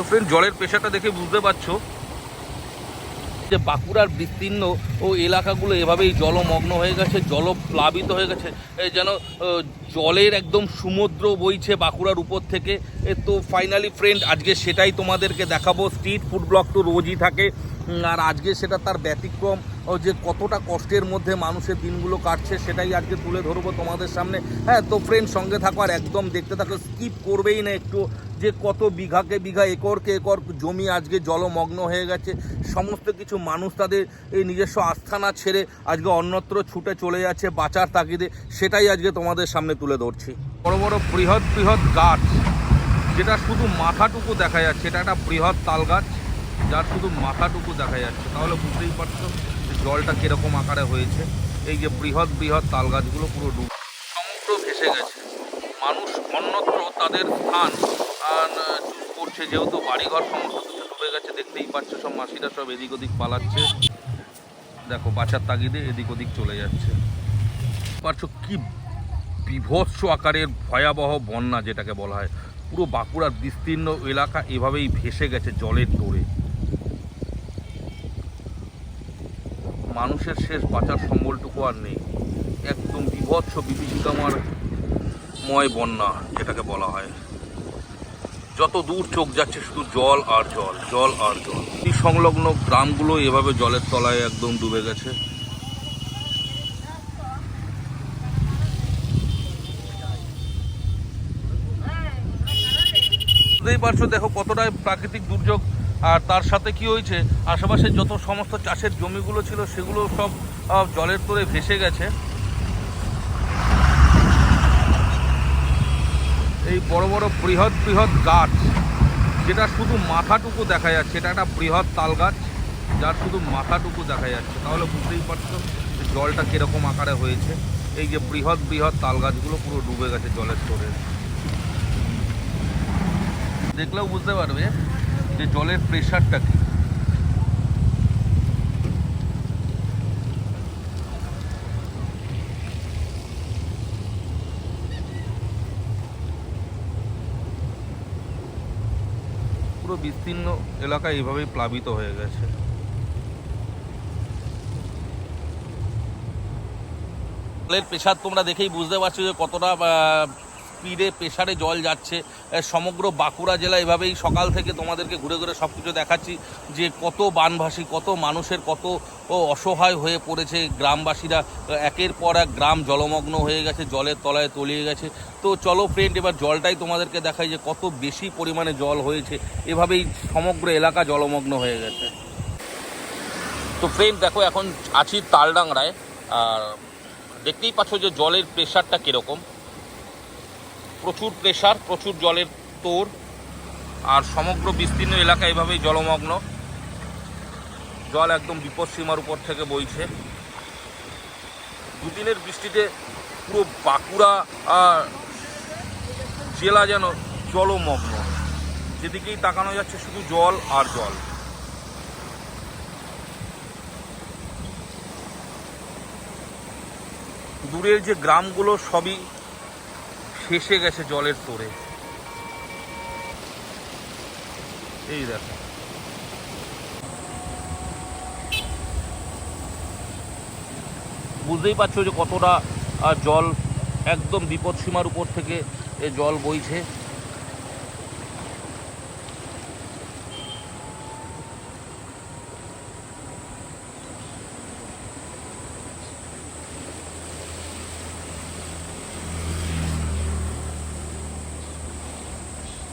তো ফ্রেন্ড জলের পেশাটা দেখে বুঝতে পারছ। যে বাঁকুড়ার বিস্তীর্ণ ও এলাকাগুলো এভাবেই জলমগ্ন হয়ে গেছে, জলপ্লাবিত হয়ে গেছে। যেন জলের একদম সমুদ্র বইছে বাঁকুড়ার উপর থেকে। এ তো ফাইনালি ফ্রেন্ড আজকে সেটাই তোমাদেরকে দেখাবো। স্ট্রিট ফুড ব্লগ তো রোজই থাকে। আর আজকে সেটা তার ব্যতিক্রম। ও যে কতটা কষ্টের মধ্যে মানুষের দিনগুলো কাটছে, সেটাই আজকে তুলে ধরবো তোমাদের সামনে। হ্যাঁ তো ফ্রেন্ড সঙ্গে থাকো আর একদম দেখতে থাকো। স্কিপ করবেই না একটু। যে কত বিঘাকে বিঘা, একরকে একর জমি আজকে জলমগ্ন হয়ে গেছে। সমস্ত কিছু মানুষ তাদের এই নিজস্ব আস্থানা ছেড়ে আজকে অন্যত্র ছুটে চলে যাচ্ছে বাঁচার তাগিদে। সেটাই আজকে তোমাদের সামনে তুলে ধরছি। বড় বড় বৃহৎ বৃহৎ গাছ, যেটা শুধু মাথাটুকু দেখা যাচ্ছে, এটা একটা বৃহৎ তাল গাছ, যার শুধু মাথাটুকু দেখা যাচ্ছে। তাহলে বুঝতেই পারছ যে জলটা কীরকম আকারে হয়েছে। এই যে বৃহৎ বৃহৎ তাল গাছগুলো পুরো ডুব সমগ্র ভেসে গেছে। মানুষ অন্যত্র তাদের স্থান চুজ করছে, যেহেতু বাড়িঘর সমস্ত কিছু ডুবে গেছে, দেখতেই পাচ্ছ সব মাসিরা সব এদিক ওদিক পালাচ্ছে। দেখো, বাঁচার তাগিদে এদিক ওদিক চলে যাচ্ছে। পারছ কি বিভৎস আকারের ভয়াবহ বন্যা যেটাকে বলা হয়। পুরো বাঁকুড়ার বিস্তীর্ণ এলাকা এভাবেই ভেসে গেছে জলের তোড়ে। মানুষের শেষ বাঁচার সম্বলটুকু আর নেই। একদম বিভৎস বিভীষিকামার ময় বন্যা যেটাকে বলা হয়। যত দূর চোখ যাচ্ছে শুধু জল আর জল জল আর জল। এই সংলগ্ন গ্রামগুলো এভাবে জলের তলায় একদম ডুবে গেছে। বুঝতেই পারছ, দেখো কতটাই প্রাকৃতিক দুর্যোগ। আর তার সাথে কি হয়েছে, আশেপাশে যত সমস্ত চাষের জমিগুলো ছিল, সেগুলো সব জলের তোরে ভেসে গেছে। এই বড় বড় বৃহৎ বৃহৎ গাছ, যেটা শুধু মাথাটুকু দেখা যাচ্ছে, এটা একটা বৃহৎ তাল গাছ, যার শুধু মাথাটুকু দেখা যাচ্ছে। তাহলে বুঝতেই পারছ যে জলটা কীরকম আকারে হয়েছে। এই যে বৃহৎ বৃহৎ তাল গাছগুলো পুরো ডুবে গেছে জলের তোরে দেখলেও বুঝতে পারবে যে জলের প্রেশারটা কি। পুরো বিস্তীর্ণ এলাকা এইভাবেই প্লাবিত হয়ে গেছে। জলের প্রেশার তোমরা দেখেই বুঝতে পারছ যে কতটা স্পিডে প্রেশারে জল যাচ্ছে। সমগ্র বাঁকুড়া জেলা এভাবেই সকাল থেকে তোমাদেরকে ঘুরে ঘুরে সব কিছু দেখাচ্ছি, যে কত বানভাসী, কত মানুষের কত অসহায় হয়ে পড়েছে গ্রামবাসীরা। একের পর এক গ্রাম জলমগ্ন হয়ে গেছে, জলের তলায় তলিয়ে গেছে। তো চলো ফ্রেন্ড এবার জলটাই তোমাদেরকে দেখাই যে কত বেশি পরিমাণে জল হয়েছে। এভাবেই সমগ্র এলাকা জলমগ্ন হয়ে গেছে। তো ফ্রেন্ড দেখো এখন আছি তালডাংরায়। আর দেখতেই পাচ্ছ যে জলের প্রেশারটা কীরকম। প্রচুর প্রেশার প্রচুর জলের তোর আর সমগ্র বিস্তীর্ণ এলাকা এভাবেই জলমগ্ন। জল একদম বিপদসীমার উপর থেকে বইছে। দুদিনের বৃষ্টিতে পুরো বাঁকুড়া আহ, জেলা যেন জলমগ্ন। যেদিকেই তাকানো যাচ্ছে শুধু জল আর জল। দূরের যে গ্রামগুলো সবই ফেসে গেছে জলের তোরে। এই দেখো। বুঝতেই পারছ যে কতটা জল একদম বিপদসীমার উপর থেকে জল বইছে।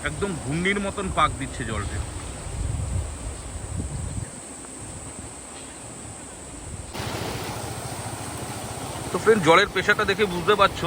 একদম ঘূর্ণির মতন পাক দিচ্ছে জলটা। তো ফ্রেন্ড জলের পেশাটা দেখে বুঝতে পারছ।